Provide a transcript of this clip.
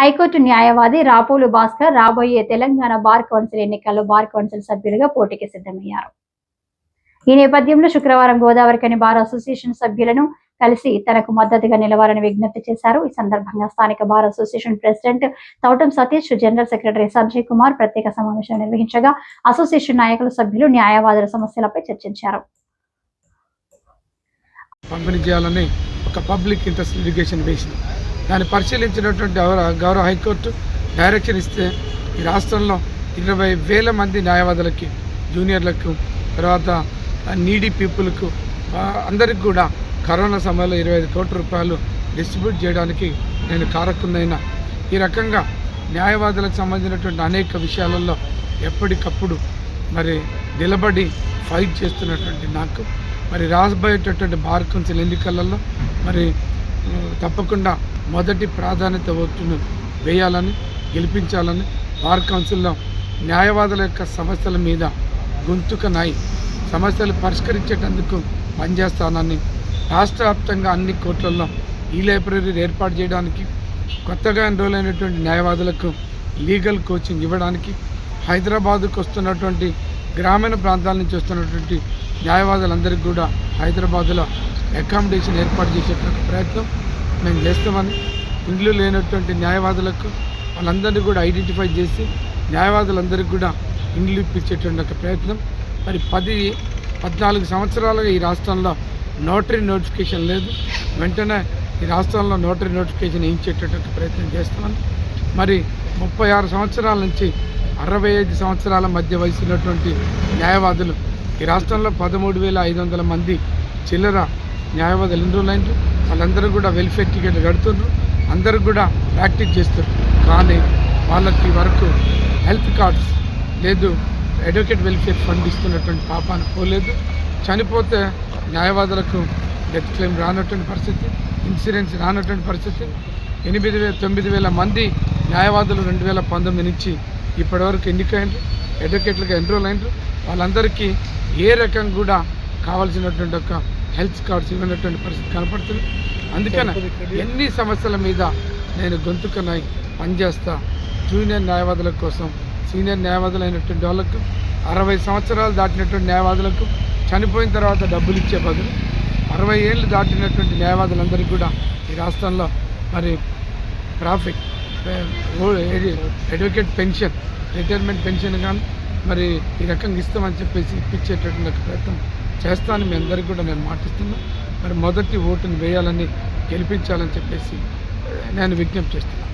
High court న్యాయవాది రాపోలు భాస్కర్ రాబోయే Telangana bar council ఎన్నికల్లో బార్ కౌన్సిల్ సభ్యులుగా పోటీకి సిద్ధమయ్యారు. ఈ నేపథ్యంలో శుక్రవారం గోదావరికని బార్ అసోసియేషన్ సభ్యులను కలిసి తనకు మద్దతుగా నిలవాలని విజ్ఞప్తి చేశారు. ఈ సందర్భంగా స్థానిక bar association president Toutam Satish general secretary Sanjay Kumar ప్రత్యేక సమావేశం నిర్వహించగా అసోసియేషన్ నాయకులు సభ్యులు న్యాయవాదుల సమస్యలపై చర్చించారు. పంపిణీ చేయాలని ఒక పబ్లిక్ ఇంట్రెస్ట్ లిటిగేషన్ వేసింది దాన్ని పరిశీలించినటువంటి గౌరవ గౌరవ హైకోర్టు డైరెక్షన్ ఇస్తే ఈ రాష్ట్రంలో ఇరవై వేల మంది న్యాయవాదులకి జూనియర్లకు తర్వాత నీడీ పీపుల్కు అందరికి కూడా కరోనా సమయంలో ఇరవై ఐదు కోట్ల రూపాయలు డిస్ట్రిబ్యూట్ చేయడానికి నేను కారకున్నైనా. ఈ రకంగా న్యాయవాదులకు సంబంధించినటువంటి అనేక విషయాలలో ఎప్పటికప్పుడు మరి నిలబడి ఫైట్ చేస్తున్నటువంటి నాకు మరి రాబోయేటటువంటి బార్ కౌన్సిల్ ఎన్నికలలో మరి తప్పకుండా మొదటి ప్రాధాన్యత ఓటును వేయాలని గెలిపించాలని బార్ కౌన్సిల్లో న్యాయవాదుల యొక్క సమస్యల మీద గొంతుకనాయి సమస్యలు పరిష్కరించేటందుకు పనిచేస్తానని రాష్ట్ర వ్యాప్తంగా అన్ని కోర్టులలో ఈ లైబ్రరీ ఏర్పాటు చేయడానికి కొత్తగా ఎన్రోల్ అయినటువంటి న్యాయవాదులకు లీగల్ కోచింగ్ ఇవ్వడానికి హైదరాబాద్కు వస్తున్నటువంటి గ్రామీణ ప్రాంతాల నుంచి వస్తున్నటువంటి న్యాయవాదులందరికీ కూడా హైదరాబాద్లో అకామిడేషన్ ఏర్పాటు చేసేటువంటి ప్రయత్నం మేము చేస్తామని ఇండ్లు లేనటువంటి న్యాయవాదులకు వాళ్ళందరినీ కూడా ఐడెంటిఫై చేసి న్యాయవాదులందరికీ కూడా ఇండ్లు ఇప్పించేటువంటి ఒక ప్రయత్నం. మరి పది పద్నాలుగు సంవత్సరాలుగా ఈ రాష్ట్రంలో నోటరీ నోటిఫికేషన్ లేదు. వెంటనే ఈ రాష్ట్రంలో నోటరీ నోటిఫికేషన్ వేయించేటటువంటి ప్రయత్నం చేస్తామని మరి ముప్పై ఆరు సంవత్సరాల నుంచి అరవై ఐదు సంవత్సరాల మధ్య వయసు ఉన్నటువంటి న్యాయవాదులు ఈ రాష్ట్రంలో పదమూడు వేల ఐదు వందల మంది చిల్లర న్యాయవాదులు ఎన్రోల్ అయినారు వాళ్ళందరూ కూడా వెల్ఫేర్ టికెట్లు కడుతున్నారు అందరూ కూడా ప్రాక్టీస్ చేస్తారు కానీ వాళ్ళకి వరకు హెల్త్ కార్డ్స్ లేదు. అడ్వకేట్ వెల్ఫేర్ ఫండ్ ఇస్తున్నటువంటి పాపాన్ని పోలేదు. చనిపోతే న్యాయవాదులకు డెత్ క్లెయిమ్ రానటువంటి పరిస్థితి ఇన్సూరెన్స్ రానటువంటి పరిస్థితి. ఎనిమిది వేల తొమ్మిది వేల మంది న్యాయవాదులు రెండు వేల పంతొమ్మిది నుంచి ఇప్పటివరకు ఎన్నికైనరు అడ్వకేట్లుగా ఎన్రోల్ అయినరు వాళ్ళందరికీ ఏ రకం కూడా కావాల్సినటువంటి ఒక హెల్త్ కార్డ్స్ ఇవ్వనటువంటి పరిస్థితి కనపడుతుంది. అందుకని ఎన్ని సమస్యల మీద నేను గొంతుకనై పనిచేస్తా జూనియర్ న్యాయవాదుల కోసం సీనియర్ న్యాయవాదులు అయినటువంటి వాళ్ళకు అరవై సంవత్సరాలు దాటినటువంటి న్యాయవాదులకు చనిపోయిన తర్వాత డబ్బులు ఇచ్చే బదులు అరవై ఏళ్ళు దాటినటువంటి న్యాయవాదులందరికీ కూడా ఈ రాష్ట్రంలో మరి traffic advocate pension retirement pension కానీ మరి ఈ రకంగా ఇస్తామని చెప్పేసి ఇప్పించేటటువంటి ప్రయత్నం చేస్తానని మీ అందరికీ కూడా నేను మాటిస్తున్నా. మరి మొదటి ఓటుని వేయాలని గెలిపించాలని చెప్పేసి నేను విజ్ఞప్తి చేస్తున్నాను